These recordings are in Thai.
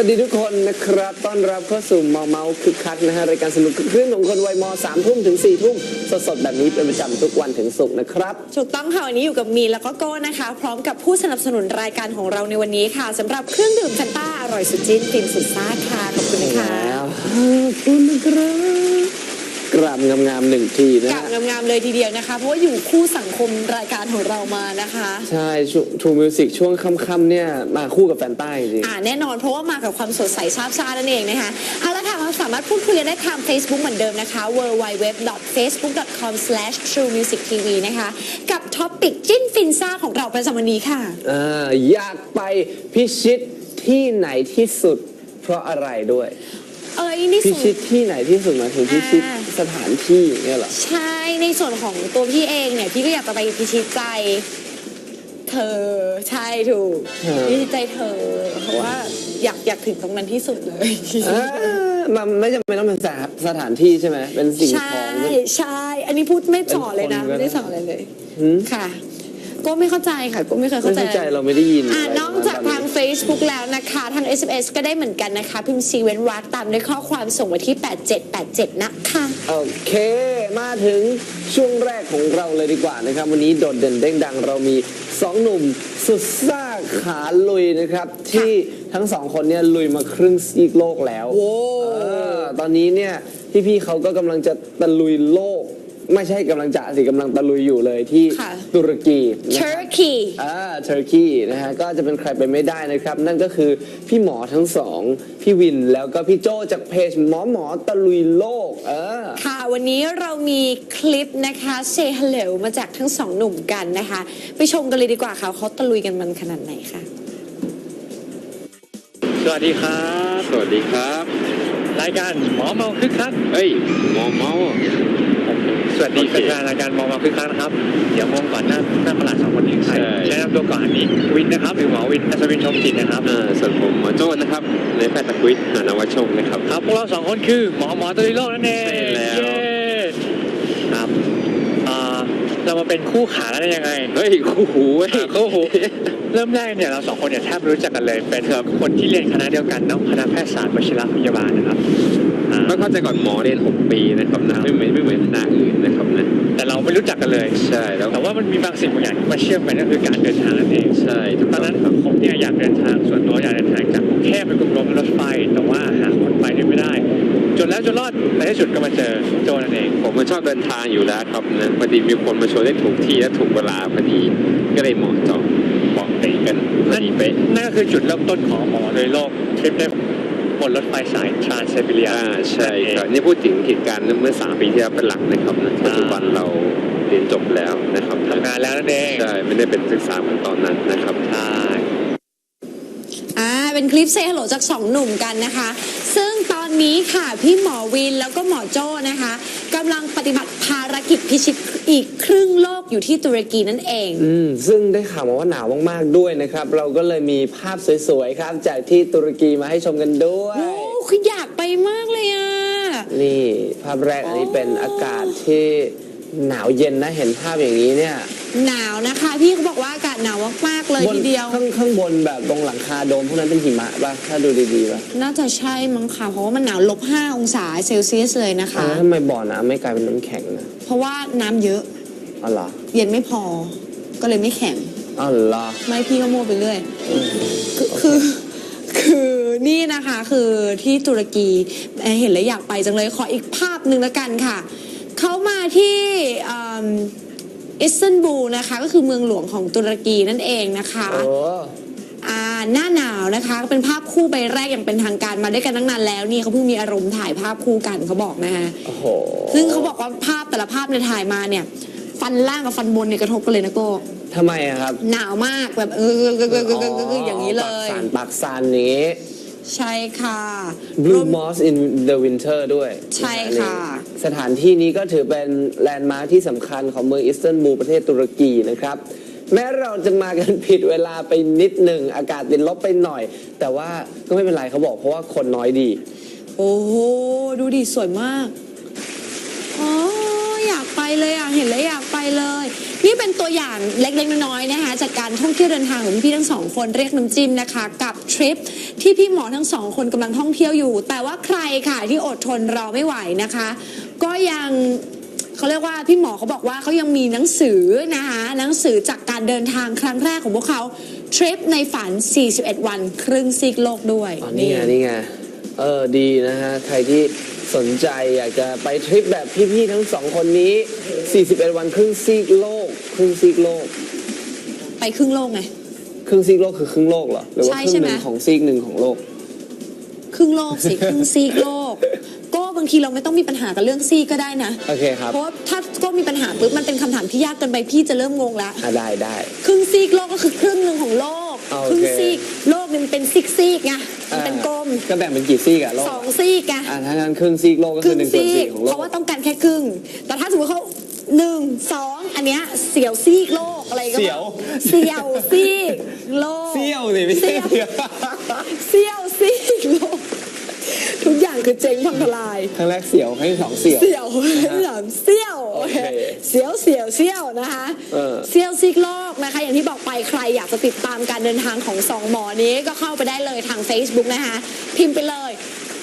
วัสดีทุกคนนะครับ ต้อนรับเข้าสู่เมาเมาคึกคักนะฮะรายการสนุกคลื่นของคนวัยมสามทุ่มถึงสี่ทุ่มสดๆแบบนี้เป็นประจำทุกวันถึงศุกร์นะครับ ถูกต้องค่ะวันนี้อยู่กับมีนแล้วก็โก้นะคะ พร้อมกับผู้สนับสนุนรายการของเราในวันนี้ค่ะสำหรับเครื่องดื่มแฟนต้าอร่อยสุดจิ้นฟินสุดซ่าค่ะขอบคุณนะคะแล้วขอบคุณนะครับ กราบงามๆหนึ่งทีนะกลับฮะ งามๆเลยทีเดียวนะคะ เพราะว่าอยู่คู่สังคมรายการของเรามานะคะ ใช่ทูมิวสิกช่วงค่ำๆเนี่ย มาคู่กับแฟนต้าจริง อ่าแน่นอนเพราะว่ามากับความสดใสซาบซ่านั่นเองนะคะเอาละค่ะเราสามารถพูดคุยกันได้ทาง Facebook เหมือนเดิมนะคะ www.facebook.com/truemusictv นะคะ กับท็อปิกจิ้นฟินซ่าของเราประจำวันนี้ค่ะๆอ่าอยากไปพิชิตที่ไหนที่สุด เพราะอะไรด้วย เอ้ยนี่พิส่วนชิตที่ไหนที่สุดหมายถึงพิชิตอ่า สถานที่เนี่ยเหรอ ใช่ในส่วนของตัวพี่เองเนี่ยพี่ก็อยากจะไปพิชิตใจ เธอใช่ถูกเธอ พิชิตใจเธอ เพราะว่าอยากอยากถึงตรงนั้นที่สุดเลยอ่ามันไม่จำเป็นต้องเป็นสถานสถานที่ใช่ไหมเป็นสิ่งใช่ของเป็น ใช่อันนี้พูดไม่สอนเลยนะเป็นคนก็ไม่ได้สอนอะไรเลยหืม ค่ะ ก็ไม่เข้าใจค่ะ ก็ไม่เคยไม่เข้าใจเข้าใจเราไม่ได้ยินอะะไรนอกจากทาง Facebook แล้วนะคะทาง SMS ก็ได้เหมือนกันนะคะ พิมพ์ซีเว้นวรรคตามด้วยข้อความส่งมาที่ 8787 นะคะ โอเค มาถึงช่วงแรกของเราเลยดีกว่านะครับ วันนี้โดดเด่นเด้งดังเรามีสองหนุ่มสุดซ่าขาลุยนะครับ ที่ทั้งสองคนเนี่ยลุยมาครึ่งซีกโลกแล้วโว้เออตอนนี้เนี่ยพี่ๆเขาก็กำลังจะตะลุยโลก ไม่ใช่กำลังจะสิกำลังตะลุยอยู่เลยที่ค่ะ ตุรกีนะครับ Turkey อ่าเทอร์กีนะฮะก็จะเป็นใครไปไม่ได้นะครับ นั่นก็คือพี่หมอทั้งสอง พี่วินแล้วก็พี่โจจากเพจหมอหมอตะลุยโลก เออ ค่ะ วันนี้เรามีคลิปนะคะ Say Hello มาจากทั้งสองหนุ่มกันนะคะ ไปชมกันเลยดีกว่าค่ะเขาตะลุยกันมันขนาดไหนค่ะ สวัสดีครับ สวัสดีครับ รายการหมอเมาคึกคักเฮ้ยหมอเมาสวัสดีโอเคแฟนๆรายการหมอเมาคึกคักนะครับ เดี๋ยวงงก่อนหน้าหน้าประหลาดสองคนนี้ใครใช่แนะนำตัวก่อนนี้วินนะครับหรือหมอวินอัศวินชมจิตนะครับเอ่อส่วนผมหมอโจ้นะครับในแพทย์ตะกุยหานวชงนะครับครับพวกเราสองคนคือหมอหมอตุลิโลกนั่นเองใช่แล้ว เย้ครับอ่า เรามาเป็นคู่ขาแล้วได้ยังไง เฮ้ยคู่หูเว้ยอ่าคู่หู เริ่มแรกเนี่ยเราสองคนเนี่ยแทบไม่รู้จักกันเลย เป็นคนที่เรียนคณะเดียวกันเนาะคณะแพทยศาสตร์วชิรพยาบาลนะครับอ่าต้องเข้าใจก่อนหมอเรียน 6 ปีนะครับนะไม่เหมือนไม่เหมือนคณะอื่นนะครับนะแต่เราไม่รู้จักกันเลยใช่แล้วแต่ว่ามันมีบางสิ่งบางอย่างที่มาเชื่อมกันนั่นคือการเดินทางนั่นเองใช่ถูกตต้ออนงนั้นครับผมเนี่ยอยากเดินทางส่วนตัวอยากเดินทางจากกรุงเทพไปกรุงรถรถไฟแต่ว่าหาคนไปด้วยไม่ได้ จนแล้วจนรอดในที่สุดก็มาเจอโจนั่นเอง ผมก็ชอบเดินทางอยู่แล้วครับนะพอดีมีคนมาชวนได้ถูกที่และถูกเวลาพอดีก็เลยเหมาะเจาะเหมาะเป๊ะกันพอดีเป๊ะนั่นก็คือจุดเริ่มต้นของหมอโดยโลกทริปได้บนรถไฟสายทรานไซบีเรียอ่าใช่ครับนี่พูดถึงเหตุการณ์เมื่อสามปีที่แล้วเป็นหลักนะครับนะปัจจุบันเราเรียนจบแล้วนะครับทำงานแล้วนั่นเองใช่ไม่ได้เป็นศึกษาเหมือนตอนนั้นนะครับใช่อ่าเป็นคลิปเซฮัลโหลจากสองหนุ่มกันนะคะซึ่งตอ นนี้ค่ะพี่หมอวินแล้วก็หมอโจ้นะคะกำลังปฏิบัติภารกิจพิชิตอีกครึ่งโลกอยู่ที่ตุรกีนั่นเอง อืมซึ่งได้ข่าวมาว่าหนาวมาก ๆ ด้วยนะครับ เราก็เลยมีภาพสวย ๆ ครับ จากที่ตุรกีมาให้ชมกันด้วย โอ้คืออยากไปมากเลยอะ นี่ภาพแรกอันนี้เป็นอากาศที่ หนาวเย็นนะเห็นภาพอย่างนี้เนี่ยหนาวนะคะ พี่เขาบอกว่าอากาศหนาวมากๆเลยบนทีเดียว ข้างข้างบนแบบตรงหลังคาโดมพวกนั้นเป็นหิมะป่ะถ้าดูดีๆป่ะน่าจะใช่มั้งค่ะเพราะว่ามันหนาวลบ5องศาเซลเซียสเลยนะคะอ่าทำไมบ่อน้ำไม่กลายเป็นน้ำแข็งนะเพราะว่าน้ำเยอะอ๋อเหรอเย็นไม่พอ ก็เลยไม่แข็ง อ๋อเหรอ ไม่พี่ก็โม้ไปเรื่อยคือคือคือนี่นะคะคือที่ตุรกีเอ่อเห็นแล้วอยากไปจังเลยขออีกภาพหนึ่งแล้วกันค่ะ เขามาที่อืมอิสตันบูลนะคะ ก็คือเมืองหลวงของตุรกีนั่นเองนะคะโอ้อ่าหน้าหนาวนะคะก็เป็นภาพคู่ใบแรกอย่างเป็นทางการมาด้วยกันตั้งนานแล้วนี่เขาเพิ่งมีอารมณ์ถ่ายภาพคู่กันเขาบอกนะคะโอ้โหซึ่งเขาบอกว่าภาพแต่ละภาพในยถ่ายมาเนี่ย ฟันล่างกับฟันบนเนี่ยกระทบกันเลยนะโก้ทำไมอะครับ หนาวมากแบบเออเออเออเออเออเออเอออย่างนี้เลปากยสันปากสันอย่างนี้ ใช่ค่ะ Blue Moss in the Winter ด้วยใช่ค่ะ สถานที่นี้ก็ถือเป็นแลนด์มาร์คที่สำคัญของเมืองอิสตันบูลประเทศตุรกีนะครับ แม้เราจะมากันผิดเวลาไปนิดหนึ่งอากาศติดลบไปหน่อย แต่ว่าก็ไม่เป็นไรเขาบอกเพราะว่าคนน้อยดี โอ้โห ดูดิ สวยมาก อ๋ออยากไป เลยอะเห็นแล้วอยากไปเลย นี่เป็นตัวอย่างเล็กๆน้อยๆนะคะจากการท่องเที่ยวเดินทางของพี่ทั้งสองคนเรียกน้ำจิ้มนะคะ กับทริปที่พี่หมอทั้งสองคนกำลังท่องเที่ยวอยู่ แต่ว่าใครค่ะที่อดทนรอไม่ไหวนะคะ ก็ยังเขาเรียกว่าพี่หมอเขาบอกว่าเขายังมีหนังสือนะคะหนังสือจากการเดินทางครั้งแรกของพวกเขาทริปในฝัน 41 วัน ครึ่งซีกโลกด้วยอ๋อนี่ไงนี่ไง เออดีนะฮะ ใครที่สนใจอยากจะไปทริปแบบพี่ๆทั้งสองคนนี้ 41 วันครึ่งซีกโลก ครึ่งซีกโลก ไปครึ่งโลกไง ครึ่งซีกโลกคือครึ่งโลกเหรอ หรือว่าใช่ครึ่ใช่งไหหม นึ่งของซีกหนึ่งของโลก ครึ่งโลกสิ ครึ่งซีกโลก ก็บางทีเราไม่ต้องมีปัญหากับเรื่องซีกก็ได้นะ โอเคครับเพราะว่าถ้าก็มีปัญหาปุ๊บมันเป็นคำถามที่ยากเกินไปพี่จะเริ่มงงละอะได้ได้ ครึ่งซีกโลกก็คือครึ่งหนึ่งของโลก โอครึ่งเคซีกโลกเนี่ยมันเป็นซีกซีกไง มันเป็นกลมก็แบ่งเป็นกี่ซีกอะโลกสองซีกไงอะถ้างั้นครึ่งซีกโลกก็คคือรึ่งหนึ่งส่วนซีสี่กของโลเพกราะว่าต้องการแค่ครึ่ง แต่ถ้าสมมติเขาหนึ่งสองอันเนี้ยเสียวซีกโลกอะไรก็เสียวเสียวซีกโลกเซี่ยวสิไม่ใช่เสียวเสียวซีกโลกทุกอย่าง คือเจ๊งพังทลาย ครั้งแรกเสียวครั้งที่สองเสียว เสี่ยวสามเสี่ยว โอเคเสียวเสียวเสี่ยวนะคะเออ เสี่ยวซิกโลกนะคะ อย่างที่บอกไปใครอยากจะติดตามการเดินทางของสองหมอนี้ก็เข้าไปได้เลยทาง Facebook นะคะ พิมพ์ไปเลย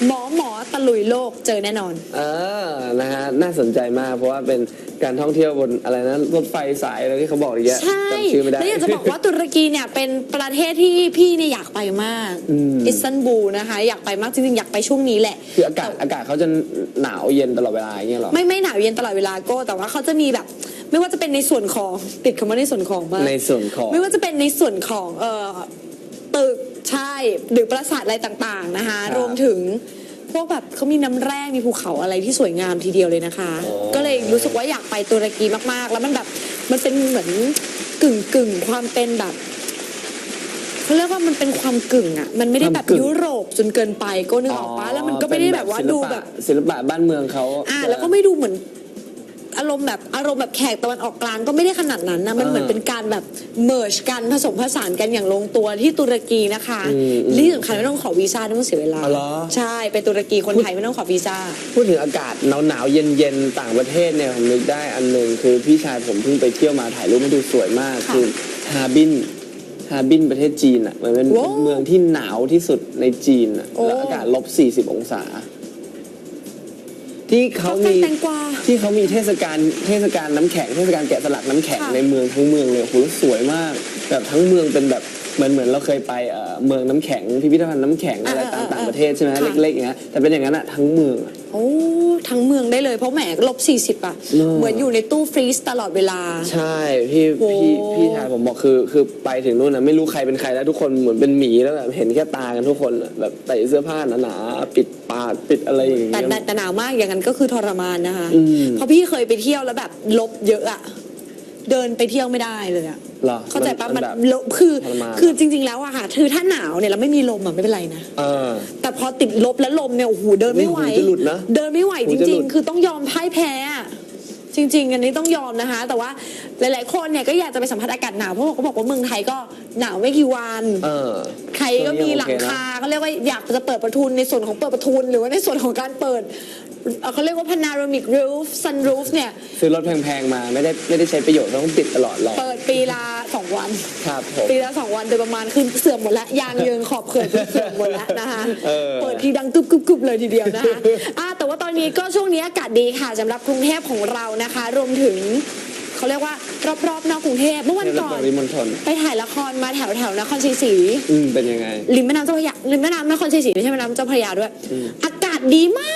หมอหมอตะลุยโลกเจอแน่นอน เออนะฮะน่าสนใจมากเพราะว่าเป็นการท่องเที่ยวบนอะไรนะรถไฟสายอะไรที่เขาบอกอย่างเงี้ยใช่ จำชื่อไม่ได้ แล้วอยากจะบอกว่าตุรกีเนี่ยเป็นประเทศที่พี่เนี่ยอยากไปมาก อืม อิสตันบูลนะคะ อยากไปมากจริงๆ อยากไปช่วงนี้แหละ คืออากาศอากาศเขาจะหนาวเย็นตลอดเวลาอย่างเงี้ยเหรอ ไม่ไม่หนาวเย็นตลอดเวลาโก้แต่ว่าเขาจะมีแบบ ไม่ว่าจะเป็นในส่วนของติดคำว่าในส่วนของมากในส่วนของ ไม่ว่าจะเป็นในส่วนของเอ่อตึก ใช่หรือปราสาทอะไรต่างๆนะคะครับรวมถึงพวกแบบเขามีน้ำแร่มีภูเขาอะไรที่สวยงามทีเดียวเลยนะคะอ๋อก็เลยรู้สึกว่าอยากไปตุรกีมากๆ แล้วมันแบบมันเป็นเหมือนกึ่งกึ่งๆความเป็นแบบเขาเรียกว่ามันเป็นความกึ่งอะมันไม่ได้แบบยุโรปจนเกินไปก็นึกออกปะแล้วมันก็ไม่ได้แบบว่าดูแบบศิลปะบ้านเมืองเขาอ่าแล้วก็ไม่ดูเหมือน อารมณ์แบบอารมณ์แบบแขกตะวันออกกลางก็ไม่ได้ขนาดนั้นนะมันเหมือนเป็นการแบบเมิร์ชกันผสมผสานกันอย่างลงตัวที่ตุรกีนะคะที่สำคัญไม่ต้องขอวีซ่าไม่ต้องเสียเวลาอ๋อเหรอใช่ไปตุรกีคนไทยไม่ต้องขอวีซ่าพูดถึงอากาศหนาวหนาวๆเย็นเย็นๆต่างประเทศเนี่ยผมนึกได้อันหนึ่งคือพี่ชายผมเพิ่งไปเที่ยวมาถ่ายรูปมาดูสวยมากค่ะคือฮาบินฮาบินประเทศจีนอะมันเป็นว้าวเมืองที่หนาวที่สุดในจีนอะโอ้แล้วอากาศลบ40 องศา ที่เขาข้าวมีแตงกวาที่เขามีเทศกาลเทศกาลน้ำแข็งเทศกาลแกะสลักน้ำแข็งค่ะ ในเมืองทั้งเมืองเลยโอ้โหแล้วสวยมากแบบทั้งเมืองเป็นแบบเหมือนเหมือนเราเคยไปเอ่อเมืองน้ำแข็งพิพิธภัณฑ์น้ำแข็งอะไรอ่าต่างอ่าต่างประเทศใช่ไหมค่ะเล็กๆอย่างเงี้ยแต่เป็นอย่างนั้นอะทั้งเมืองอะ โอ้ทั้งเมืองได้เลยเพราะแหมลบ40อะเนอะ เหมือนอยู่ในตู้ฟรีซตลอดเวลา ใช่พี่โอ้ พี่พี่ชายผมบอกคือคือไปถึงนู่นนะไม่รู้ใครเป็นใครแล้วทุกคนเหมือนเป็นหมีแล้วแบบเห็นแค่ตากันทุกคนอะแบบใส่เสื้อผ้าหนาๆปิดปากปิดอะไรอย่างเงี้แต่ย แต่แต่หนาวมากอย่างนั้นก็คือทรมานนะคะอืม เพราะพี่เคยไปเที่ยวแล้วแบบลบเยอะอะ เดินไปเที่ยวไม่ได้เลยอะเหรอเข้าใจปะมันแบบลบคือทรมาน คือจริง ๆ แล้วอะค่ะคือถ้าหนาวเนี่ยเราไม่มีลมอะไม่เป็นไรนะ เออ แต่พอติดลบแล้วลมเนี่ยโอ้โหเดินไม่ไหวหูจะหลุดนะเดินไม่ไหวหูจจะหริลุงดๆคือต้องยอมพ่ายแพ้อะจริง ๆ อันนี้ต้องยอมนะคะ แต่ว่าหลาย ๆ คนเนี่ยก็อยากจะไปสัมผัสอากาศหนาวเพราะเขาบอกว่าเมืองไทยก็หนาวไม่กี่วัน เออ ใครก็มีหลังคาเขาเรียกว่าอยากจะเปิดประทุนในส่วนของเปิดประทุน หรือว่าในส่วนของการเปิด เอ่อเขาเรียกว่า panoramic roof sun roof เนี่ย ซื้อรถแพงๆมาไม่ได้ไม่ได้ใช้ประโยชน์ต้องปิดตลอดหรอกเปิดปีละสองวัน ครับผม ปีละสองวันโดยประมาณคือเสื่อมหมดแล้วยางเยิงขอบเขื่อนเสื่อมหมดแล้วนะคะเออ เปิดทีดังกึบกึบกึบเลยทีเดียวนะคะอะแต่ว่าตอนนี้ก็ช่วงนี้อากาศดีค่ะสำหรับกรุงเทพของเรานะคะ รวมถึงเขาเรียกว่ารอบๆนอกกรุงเทพเมื่อวันเที่ยวก่อนปริมณฑลไปถ่ายละครมาแถวแถวๆนครชัยศรีอืมเป็นยังไง ริมแม่น้ำเจ้าพระยาริมแม่น้ำนครชัยศรีไม่ใช่แม่น้ำเจ้าพระยาด้วย อากาศดีมากอ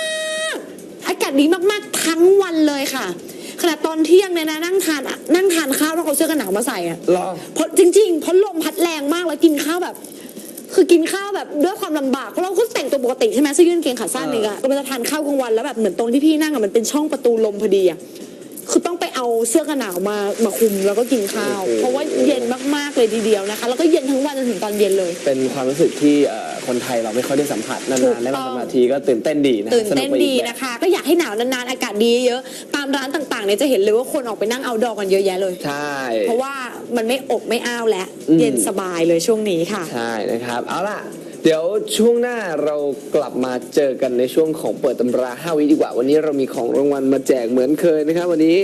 ากาศดีมากๆทั้งวันเลยค่ะขณะตอนเที่ยงเนี่ยนะนั่งทานนั่งทานข้าวต้องเอาเสื้อกันหนาวมาใส่อะรอ เพราะจริงๆเพราะลมพัดแรงมากแล้วกินข้าวแบบ คือกินข้าวแบบด้วยความลำบากเพราะเราก็แต่งตัวปกติใช่ไหมเสื้อยืดกางเกงขาสั้นนี่อะก็จะทานข้าวกลางวันแล้วแบบเหมือนตรงที่พี่นั่งอะมันเป็นช่องประตูลมพอดีอะคือต้องไปเอาเสื้อกันหนาวมามาคลุมแล้วก็กินข้าวโอ้โหเพราะว่าเย็นมากๆเลยทีเดียวนะคะ แล้วก็เย็นทั้งวันจนถึงตอนเย็นเลย เป็นความรู้สึกที่เอ่อ คนไทยเราไม่ค่อยได้สัมผัสถูกนานๆได้มาต้องสัมผัสทีก็ตื่นเต้นดีนะตื่นสเต้นไปอีดีกแบบนะคะ ก็อยากให้หนาวนานๆอากาศดีเยอะๆตามร้านต่างๆเนี่ยจะเห็นเลยว่าคนออกไปนั่งเอาดอกันเยอะแยะเลยใช่เพราะว่ามันไม่อบไม่อ้าวแล้วอืมเย็นสบายเลยช่วงนี้ค่ะใช่นะครับเอาล่ะเดี๋ยวช่วงหน้าเรากลับมาเจอกันในช่วงของเปิดตำรา 5 วิดีกว่า วันนี้เรามีของรางวัลมาแจกเหมือนเคยนะครับ วันนี้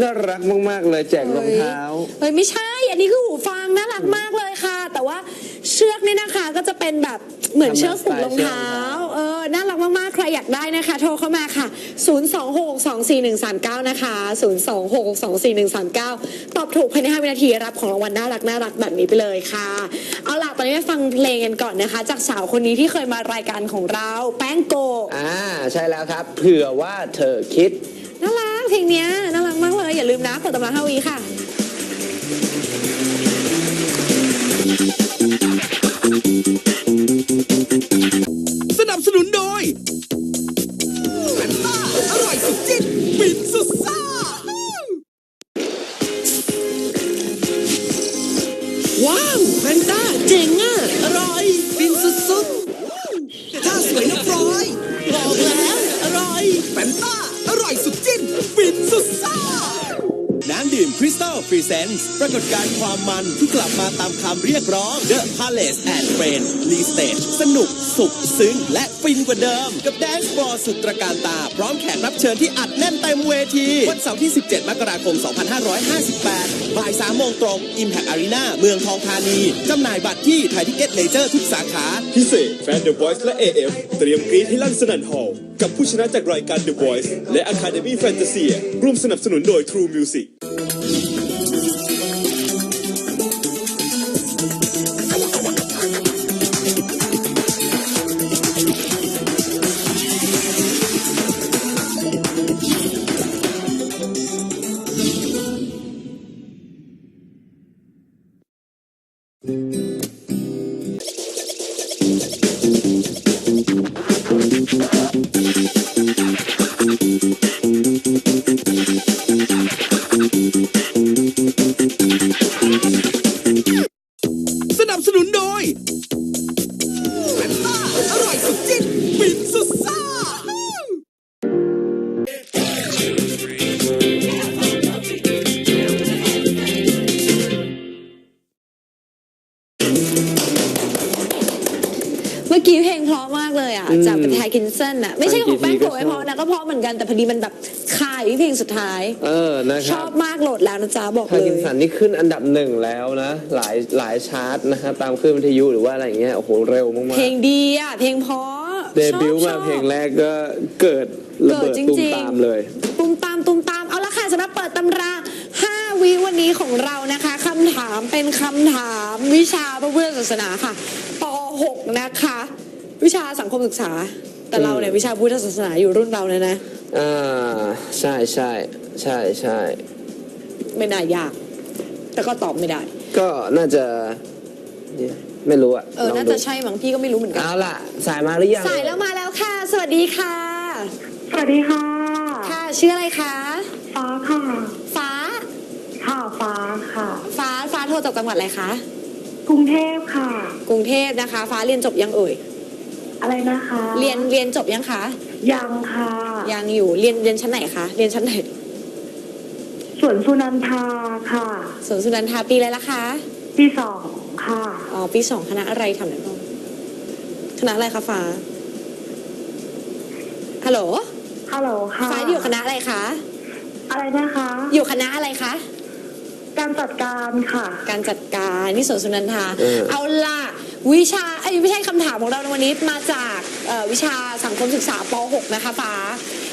น่ารักมาก ๆ เลยแจกรองเท้าเฮ้ยไม่ใช่ อันนี้คือหูฟังน่ารักมากเลยค่ะ แต่ว่า เชือกนี่นะคะก็จะเป็นแบบเหมือนเชือกผูกรองเท้า เออ น่ารักมากๆ ใครอยากได้นะคะ โทรเข้ามาค่ะ 026241139 นะคะ 026241139 ตอบถูกภายใน 5 วินาทีรับของรางวัลน่ารักน่ารักแบบนี้ไปเลยค่ะ เอาล่ะ ตอนนี้ไปฟังเพลงกันก่อนนะคะ จากสาวคนนี้ที่เคยมารายการของเรา แป้งโกะอ่า ใช่แล้วครับ เผื่อว่าเธอคิด น่ารักเพลงเนี้ยน่ารักมากเลย อย่าลืมนะเปิดตำราห้าวีค่ะ สนับสนุนโดยเป็นต้าอร่อยสุดจิ้นฟินสุดซ่า ดื่มคริสตัลฟรีเซนส์ปรากฏการณ์ความมันที่กลับมาตามคำเรียกร้อง The Palace and Friends Lee Stage สนุก สุข ซึ้ง และฟินกว่าเดิม กับแดนซ์บอลสุดตระการตา พร้อมแขกรับเชิญที่อัดแน่นเต็มเวที วันเสาร์ที่ 17 มกราคม 2558 บ่าย 3 โมงตรง Impact Arena เมืองทองธานี จำหน่ายบัตรที่ไทยทิเก็ตเลเจอร์ทุกสาขา พิเศษ แฟน The Voice และ AF เตรียมกรีดให้ลั่นสนั่นฮอลล์กับผู้ชนะจากรายการ The Voice และ Academy Fantasy ร่วมสนับสนุนโดย True Music เมื่อกี้เพลงเพราะมากเลยอะอืมจากเป็นไทคินสันอะ ไม่ใช่ของแป้งโกะฟังกี่ทีก็ไม่เพราะนะก็เพราะเหมือนกันแต่พอดีมันแบบคาอยู่ที่เพลงสุดท้าย เออนะคชรัอบบมากโหลดแล้วนะจ๊ะบอกพาเลกินยสันนี่ขึ้นอันดับหนึ่งแล้วนะ หลายหลายชาร์ตนะฮะตามคลื่นวิทยุหรือว่าอะไรอย่างเงี้ยโอ้โหเร็วมากเพลงดีอะเพลงเพราะๆเดบิวต์ชมาอบเพลงแรกก็เกิดระเบิดเกิดจริงๆตูมตามเลย ตุ้มตามตุ้มตามเอาละค่ะสำหรับเปิดตำรา5วิวันนี้ของเรานะคะคำถามเป็นคำถามวิชาพระพุทธศาสนาค่ะป .6 นะคะ วิชาสังคมศึกษา แต่เราเนี่ยวิชาพุทธศาสนาอยู่รุ่นเราเนี่ยนะ อ่าใช่ใช่ใช่ใช่ไม่น่ายาก แต่ก็ตอบไม่ได้ ก็น่าจะไม่รู้อะเออลงน่าดูจะใช่มั้งพี่ก็ไม่รู้เหมือนกัน เอาล่ะ สายมาหรือยังสายแล้วมาแล้วค่ะ สวัสดีค่ะ สวัสดีค่ะ ค่ะชื่ออะไรคะ ฟ้าค่ะ ฟ้า ค่ะฟ้าค่ะ ฟ้าฟ้าโทรจากจังหวัดอะไรคะ กรุงเทพค่ะ กรุงเทพนะคะ ฟ้าเรียนจบยังเอ่ย อะไรนะคะ เรียนเรียนจบยังคะยังค่ะยังอยู่เรียนเรียนชั้นไหนคะเรียนชั้นไหนสวนสุนันทาค่ะสวนสุนันทาปีอะไรละคะปีสองค่ะอ๋อปีสองคณะอะไรทำไหนบ้างคณะอะไรคะฟ้าฮัลโหลฮัลโหลค่ะฟ้าอยู่คณะอะไรคะอะไรนะคะ อยู่คณะอะไรคะการจัดการค่ะ การจัดการนี่สวนสุนันทา เออ เอาล่ะ วิชาไอ้ยไม่ใช่คำถามของเราในวันนี้มาจากเอ่อวิชาสังคมศึกษาป .6 นะคะฟ้า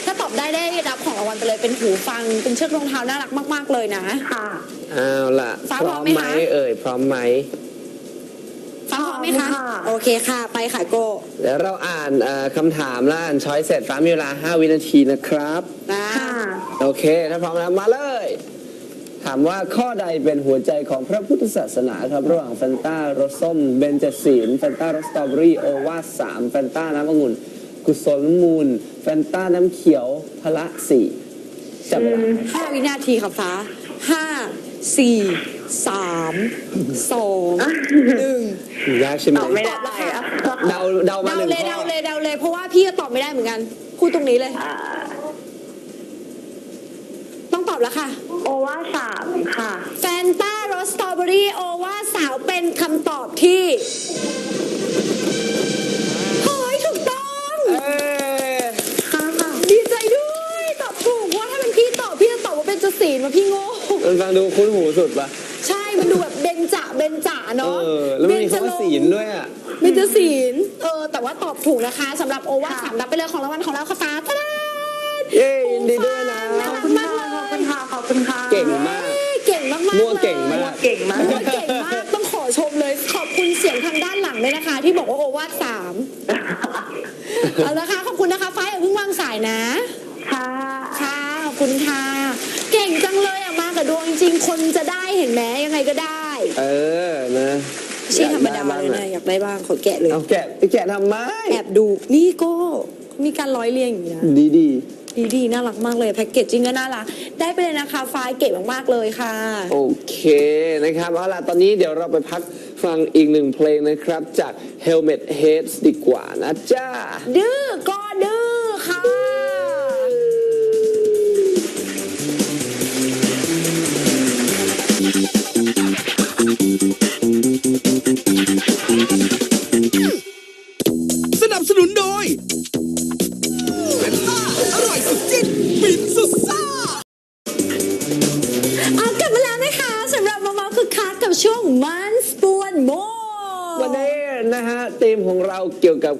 ถ้าตอบได้ได้รับของรางวัลไปเลยเป็นหูฟังเป็นเชือกรองเท้าน่ารักมากๆเลยนะ ค่ะ เอาล่ะฟ้าพพร้ร้ออมมไหมไหมคะ เอ่ยพร้อมไหมฟ้าพร้อมไหมคะพร้อมค่ะ โอเคค่ะ ไปค่ะโกเดี๋ยวเราอ่านเอ่อคำถามและอ่านช้อยเสร็จฟ้ามีเวลา 5 วินาทีนะครับ นะค่ะ โอเค ถ้าพร้อมแล้วมาเลย ถามว่าข้อใดเป็นหัวใจของพระพุทธศาสนาครับ ระหว่างแฟนต้ารสส้มเบนจศีลแฟนต้ารสสตรอเบอรี่โอวาสสามแฟนต้าน้ำองุ่น กุศลมูลแฟนต้าน้ำเขียวพละสี่จับเวลาห้าวินาทีค่ะฟ้าห้าสี่สามสองหนึ่งยากใช่ไหมตอบไม่ได้ตอบแล้วค่ะอะเดาเดามาเดาหนึ่งเลยข้เดาอเลยเดาเลยเพราะว่าพี่ก็ตอบไม่ได้เหมือนกันพูดตรงนี้เลยอ่าต้องตอบแล้วค่ะ โอวาสามค่ะแฟนต้ารสสตรอเบอรี่โอว่าสาวเป็นคำตอบที่เฮ้ยถูกต้องเอ้ยค่ะดีใจด้วยตอบถูกว่าถ้าเป็นพี่ตอบพี่จะตอบว่าเป็นจศีลมาพี่โง่ มันฟังดูคุ้นหูสุดปะใช่มันดูแบบเบนจะเบนจะเอเนาะอ แล้วมันมีคำว่าศีลด้วยอะ เบนจะศีลเออแต่ว่าตอบถูกนะคะสำหรับโอวาทสามรับไปเลยของรางวัลของเราค่ะฟ้าตาดา เย้ยินดีด้วยนะ มาก เก่งมากๆมั่วเก่งมากเลยเก่งมาก มั่วเก่งมาก ต้องขอชมเลย ขอบคุณเสียงทางด้านหลังด้วยนะคะ ที่บอกว่าโอวาทสามเอาละค่ะขอบคุณนะคะฟ้าอย่าเพิ่งวางสายนะ ค่ะ ค่ะขอบคุณค่ะ เก่งจังเลยอะมากับดวงจริงๆคนจะได้เห็นไหมยังไงก็ได้เออนะไม่ใช่ธรรมดาเลยนะอยากได้บ้างขอแกะเลย เอาแกะแกะทำไม แอบดูนี่โก็มีการร้อยเรียงอย่างนี้นะ ดีดี ดีดีน่ารักมากเลยแพ็กเกจจริงก็น่ารัก ได้ไปเลยนะคะไฟล์เก๋มากๆเลยค่ะๆโอเคนะครับเอาล่ะตอนนี้เดี๋ยวเราไปพักฟังอีกหนึ่งเพลงนะครับ จาก Helmet Heads ดีกว่านะจ้า ดื้อก็ดื้อค่ะส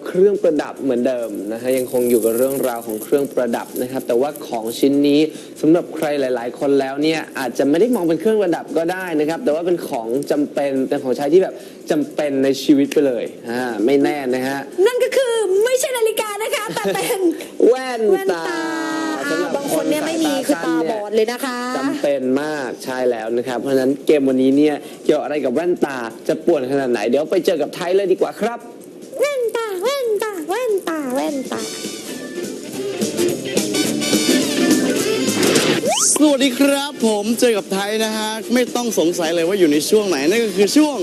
เกี่ยวกับเครื่องประดับเหมือนเดิมนะฮะยังคงอยู่กับเรื่องราวของเครื่องประดับนะครับ แต่ว่าของชิ้นนี้สำหรับใครหลาย ๆ คนแล้วเนี่ยอาจจะไม่ได้มองเป็นเครื่องประดับก็ได้นะครับ แต่ว่าเป็นของจำเป็นเป็นของใช้ที่แบบจำเป็นในชีวิตไปเลยอ่าไม่แน่นะฮะ นั่นก็คือไม่ใช่นาฬิกานะคะ แต่เป็น แว่นแว่นตาตาสำหรับางคนเนี่ยไม่มีคือตาบอดเลยนะคะ จำเป็นมากใช่แล้วนะครับ เพราะฉะนั้นเกมวันนี้เนี่ยเกี่ยวอะไรกับแว่นตาจะป่วนขนาดไหน เดี๋ยวไปเจอกับไทยเลยดีกว่าครับ แว่นตาแว่นตาแว่นตา แว่นตาสวัสดีครับผมเจอกับไทยนะฮะ ไม่ต้องสงสัยเลยว่าอยู่ในช่วงไหน นั่นก็คือช่วง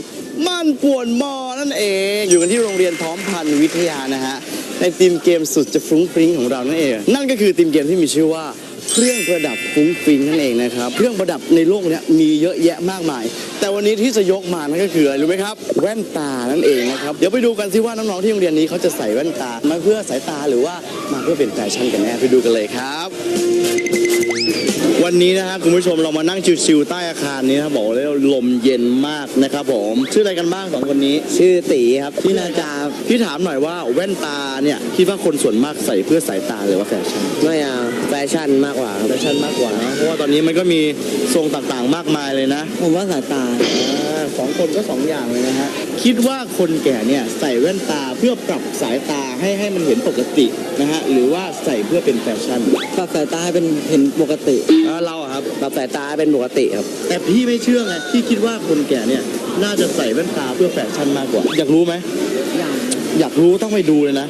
มั่นป่วนมอนั่นเอง อยู่กันที่โรงเรียนพร้อมพันธ์วิทยานะฮะ ในทีมเกมสุดจะฟรุ้งฟริ้งของเรานั่นเอง นั่นก็คือทีมเกมที่มีชื่อว่า เครื่องประดับฟุ้งฟิ้งนั่นเองนะครับ เครื่องประดับในโลกเนี้ยมีเยอะแยะมากมาย แต่วันนี้ที่จะยกมานั่นก็คืออะไรรู้ไหมครับ แว่นตานั่นเองนะครับ เดี๋ยวไปดูกันซิว่าน้องๆที่โรงเรียนนี้เขาจะใส่แว่นตา มาเพื่อสายตาหรือว่ามาเพื่อเป็นแฟชั่นกันแน่ไปดูกันเลยครับ วันนี้นะฮะคุณผู้ชมเรามานั่งชิวๆใต้อาคารนี้นะครับบอกเลยว่าลมเย็นมากนะครับผมชื่ออะไรกันบ้างสองคนนี้ ชื่อตีครับพี่นาจาพี่ถามหน่อยว่าแว่นตาเนี่ยคิดว่าคนส่วนมากใส่เพื่อสายตาหรือว่าแฟชั่นไม่เอาแฟชั่นมากกว่าแฟชั่นมากกว่านะเพราะว่าตอนนี้มันก็มีทรงต่างๆมากมายเลยนะ ผมว่าสายตาอ่า สองคนก็สองอย่างเลยนะฮะคิดว่าคนแก่เนี่ยใส่แว่นตาเพื่อปรับสายตาให้ให้มันเห็นปกตินะฮะหรือว่าใส่เพื่อเป็นแฟชั่น ปรับสายตาให้เป็นเห็นปกติอ่าเราอะครับปรับสายตาให้เป็นปกติครับ แต่พี่ไม่เชื่อไงพี่คิดว่าคนแก่เนี่ยน่าจะใส่แว่นตาเพื่อแฟชั่นมากกว่า อยากรู้ไหมอยากอยากรู้ต้องไปดูเลยนะ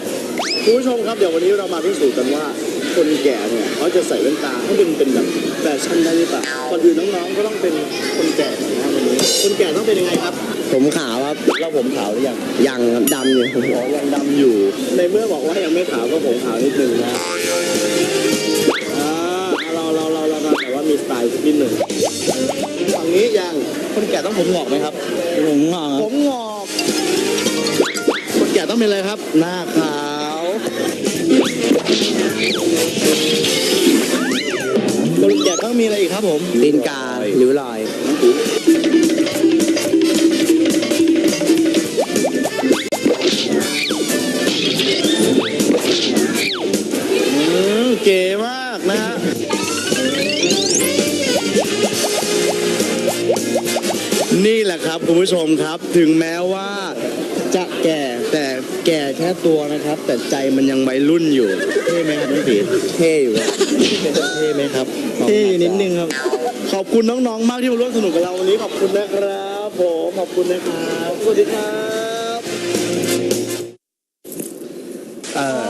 คุณผู้ชมครับเดี๋ยววันนี้เรามาพิสูจน์กันว่า คนแก่เนี่ยเขาจะใส่แว่นตาให้เป็นเป็นแบบแฟชั่นได้หรือเปล่าก่อนอื่นน้องๆก็ต้องเป็นคนแก่ก่อนนะครับวันนี้ คนแก่ต้องเป็นยังไงครับ ผมขาวครับแล้วผมขาวหรือยังยังครับดำอยู่อ๋อยังดำอยู่ ในเมื่อบอกว่ายังไม่ขาวก็ผมขาวนิดนึงนะอ่าเราเราเราเราเราแต่ว่ามีสไตล์นิดหนึ่งฝั่งนี้ยังคนแก่ต้องผมงอกไหมครับ ผมงอกผมงอก คนแก่ต้องเป็นอะไรครับ หน้าขาวคนแก่ต้องมีอะไรอีกครับผมตีนกาหรือลอย ครับคุณผู้ชมครับ ถึงแม้ว่าจะแก่แต่แก่แค่ตัวนะครับ แต่ใจมันยังวัยรุ่นอยู่เท่ไหมครับน้องผีเท่อยู่ครับเท่ไหมครับเท่นิดนึงครับ ขอบคุณน้องๆ มากที่มาร่วมสนุกกับเราวันนี้ขอบคุณนะครับผมขอบคุณนะครับสวัสดีครับเออ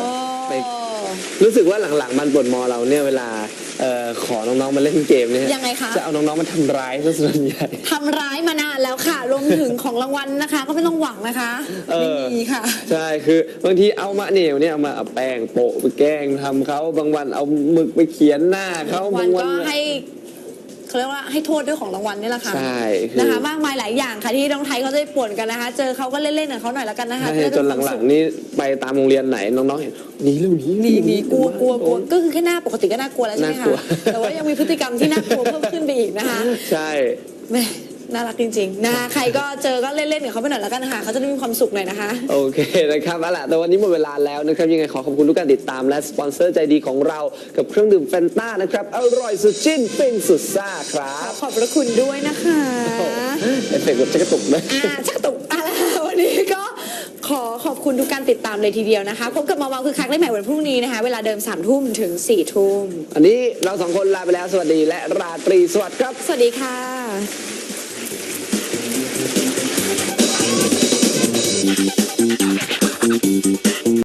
ไปรู้สึกว่าหลังๆมันปวดมอเราเนี่ยเวลาเอ่อขอน้องๆมาเล่นเกมเนี่ยยังไงคะจะเอาน้องๆมาทำร้ายซะส่วนใหญ่ทำร้ายมานาน แล้วค่ะรวมถึงของรางวัลนะคะ ก็ไม่ต้องหวังนะคะเอไม่อ มีค่ะ ใช่คือบางทีเอามาเหนียวเนี่ยเอามาเอาแป้งโปะไปแกล้งทำเขาบางวันเอาหมึกไปเขียนหน้าเขาวับานงวัก็นให้เขาเรียกว่าให้โทษด้วยของรางวัลนี่แหละค่ะใช่คือ นะคะ มากมายหลายอย่างค่ะที่น้องไทยเขาจะได้ป่วนกันนะคะ เจอเขาก็เล่นๆกับเขาหน่อยแล้วกันนะคะใช่จะได้จมีนความหลัสุงขๆนี่ไปตามโรงเรียนไหนน้องๆเห็นหนีเร็วหนีหนีหนีกลัวกลัวกลัวก็คือแค่หน้าปกติก็น่ากลัวแล้วใช่ไหมน่ากลัคะวแต่ว่ายังมีพฤติกรรมที่น่ากลัวเพิ่มขึ้นไปอีกนะคะใช่ แหม่ น่ารักจริงๆนะคะใครก็เจอก็เล่นๆกับเขาไปหน่อยแล้วกันนะคะเขาจะได้มีความสุขหน่อยนะคะ โอเคนะครับเอาล่ะแต่วันนี้หมดเวลาแล้วนะครับยังไงขอขอบคุณทุกการติดตามและสปอนเซอร์ใจดีของเรากับเครื่องดื่มแฟนต้านะครับอร่อยสุดจิ้นเป็นสุดซ่าครับขอบพระคุณด้วยนะคะเอฟเฟกต์แบบจะกระตุกนะ อ่าชักตุกอะวันนี้ก็ขอขอบคุณทุกการติดตามเลยทีเดียวนะคะพบกับมาเมาคือคักได้ใหม่วันพรุ่งนี้นะคะ เวลาเดิม3ามทุ่มถึง4ี่ทุ่มอันนี้เราสองคนลาไปแล้วสวัสดีและราตรีสวัสดิ์ครับ สวัสดีค่ะ どんどんどんどんどん。